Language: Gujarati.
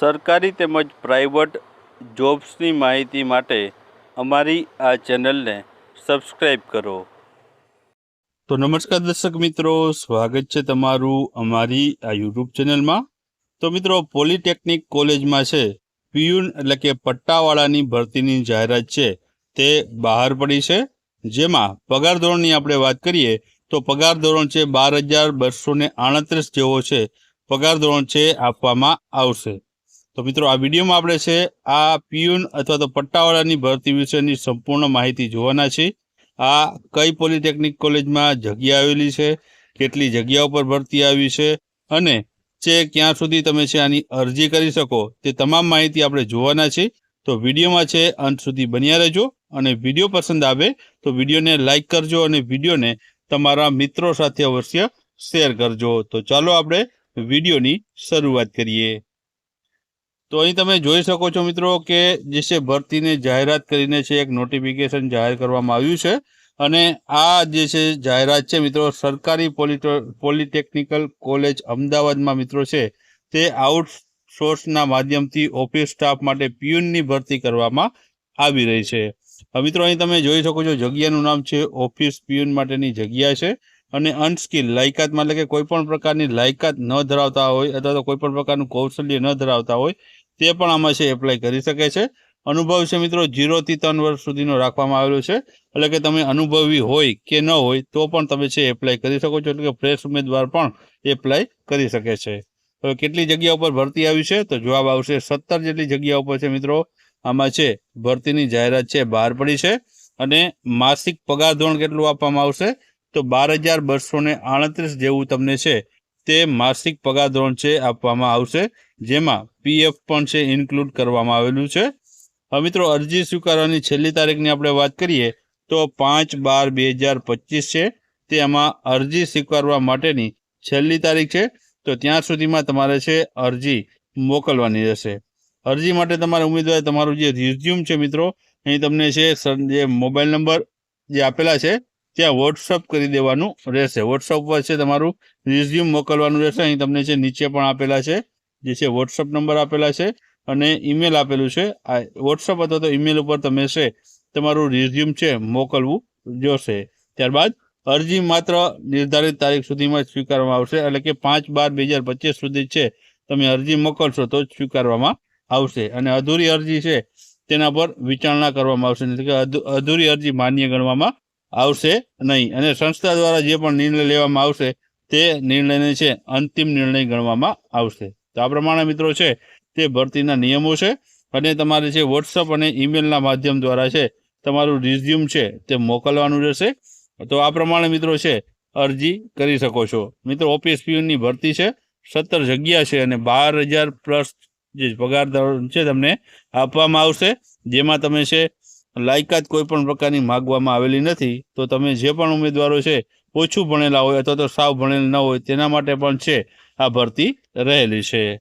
સરકારી તેમજ પ્રાઇવેટ જોબ્સની માહિતી માટે અમારી આ ચેનલને સબસ્ક્રાઈબ કરો. તો નમસ્કાર દર્શક મિત્રો, સ્વાગત છે તમારું અમારી આ યુટ્યુબ ચેનલમાં. તો મિત્રો, પોલિટેકનિક કોલેજમાં છે, પિયુન એટલે કે પટ્ટાવાળાની ભરતીની જાહેરાત છે, તે બહાર પડી છે. જેમાં પગાર ધોરણની આપણે વાત કરીએ, તો પગાર ધોરણ છે બાર હજાર બસો ને આડત્રીસ જેવો છે. પગાર ધોરણ છે આપવામાં આવશે. તો મિત્રો આ વિડીયોમાં આપણે છે આ પિયુન અથવા તો પટ્ટાવાળાની ભરતી વિશેની સંપૂર્ણ માહિતી જોવાના છે. આ કઈ પોલિટેકનિક કોલેજમાં જગ્યા આવેલી છે, કેટલી જગ્યાઓ પર ભરતી આવી છે અને છે ક્યાં સુધી તમે છે આની અરજી કરી શકો તે તમામ માહિતી આપણે જોવાના છે. તો વિડીયોમાં છે અંત સુધી બન્યા રહેજો અને વીડિયો પસંદ આવે તો વિડીયોને લાઇક કરજો અને વિડીયોને તમારા મિત્રો સાથે અવશ્ય શેર કરજો. તો ચાલો આપણે વિડીયોની શરૂઆત કરીએ. તો અહીં તમે જોઈ શકો છો મિત્રો કે જે છે ભરતીને જાહેરાત કરીને છે, એક નોટિફિકેશન જાહેર કરવામાં આવ્યું છે. અને આ જે છે જાહેરાત છે મિત્રો, સરકારી પોલિટો, પોલિટેકનિકલ કોલેજ અમદાવાદમાં મિત્રો છે, તે આઉટસોર્સના માધ્યમથી ઓફિસ સ્ટાફ માટે પિયુનની ભરતી કરવામાં આવી રહી છે. મિત્રો અહીં તમે જોઈ શકો છો જગ્યાનું નામ છે, ઓફિસ પિયુન માટેની જગ્યા છે. અને અનસ્કિલ લાયકાતમાં એટલે કે કોઈ પણ પ્રકારની લાયકાત ન ધરાવતા હોય અથવા તો કોઈ પણ પ્રકારનું કૌશલ્ય ન ધરાવતા હોય, તે પણ આમાં છે એપ્લાય કરી શકે છે. અનુભવ છે મિત્રો જીરોથી ત્રણ વર્ષ સુધીનો રાખવામાં આવેલો છે. એટલે કે તમે અનુભવી હોય કે ન હોય, તો પણ તમે છે એપ્લાય કરી શકો છો. એટલે કે ફ્રેશ ઉમેદવાર પણ એપ્લાય કરી શકે છે. હવે કેટલી જગ્યા ઉપર ભરતી આવી છે? તો જવાબ આવશે સત્તર જેટલી જગ્યા ઉપર છે મિત્રો. આમાં છે, ભરતીની જાહેરાત છે, બહાર પડી છે. અને માસિક પગાર ધોરણ કેટલું આપવામાં આવશે? તો બાર હજાર બસો ને આડત્રીસ જેવું તમને છે તે માસિક પગાર ધોરણ છે આપવામાં આવશે, જેમાં પીએફ પણ છે ઇન્ક્લુડ કરવામાં આવેલું છે. હવે મિત્રો અરજી સ્વીકારવાની છેલ્લી તારીખની આપણે વાત કરીએ તો પાંચ બાર બે હજાર પચીસ છે. તે આમાં અરજી સ્વીકારવા માટેની છેલ્લી તારીખ છે. તો ત્યાં સુધીમાં તમારે છે અરજી મોકલવાની રહેશે. અરજી માટે તમારે ઉમેદવાર તમારું જે રિઝ્યુમ છે મિત્રો, અહીં તમને છે જે મોબાઈલ નંબર જે આપેલા છે ત્યાં વોટ્સઅપ કરી દેવાનું રહેશે. વોટ્સઅપ પર છે તમારું રિઝ્યુમ મોકલવાનું રહેશે. અહીં તમને છે નીચે પણ આપેલા છે, જે છે વોટ્સઅપ નંબર આપેલા છે અને ઈમેલ આપેલું છે. આ વોટ્સઅપ અથવા તો ઈમેલ ઉપર તમે છે તમારું રિઝ્યુમ છે મોકલવું જોશે. ત્યારબાદ અરજી માત્ર નિર્ધારિત તારીખ સુધીમાં જ સ્વીકારવામાં આવશે. એટલે કે પાંચ બાર બે હજાર પચીસ સુધી છે તમે અરજી મોકલશો તો સ્વીકારવામાં આવશે. અને અધૂરી અરજી છે તેના પર વિચારણા કરવામાં આવશે. એટલે કે અધૂરી અરજી માન્ય ગણવામાં આવશે નહીં. અને સંસ્થા દ્વારા જે પણ નિર્ણય લેવામાં આવશે, તે નિર્ણયને છે અંતિમ નિર્ણય ગણવામાં આવશે. તો આ પ્રમાણે મિત્રો છે, તે ભરતીના નિયમો છે. અને તમારે છે વોટ્સઅપ અને ઈમેલના માધ્યમ દ્વારા છે, તમારું રિઝ્યુમ છે, તે મોકલવાનું રહેશે. તો આ પ્રમાણે મિત્રો છે, અરજી કરી શકો છો. મિત્રો, ઓફિસ પિયુનની ભરતી છે, સત્તર જગ્યા છે અને બાર હજાર પ્લસ જે પગાર છે, તમને આપવામાં આવશે. જેમાં તમે છે લાયકાત કોઈ પણ પ્રકારની માગવામાં આવેલી નથી, તો તમે જે પણ ઉમેદવારો છે, ઓછું ભણેલા હોય અથવા તો સાવ ભણેલા ન હોય, તેના માટે પણ છે આ ભરતી રહેલી છે.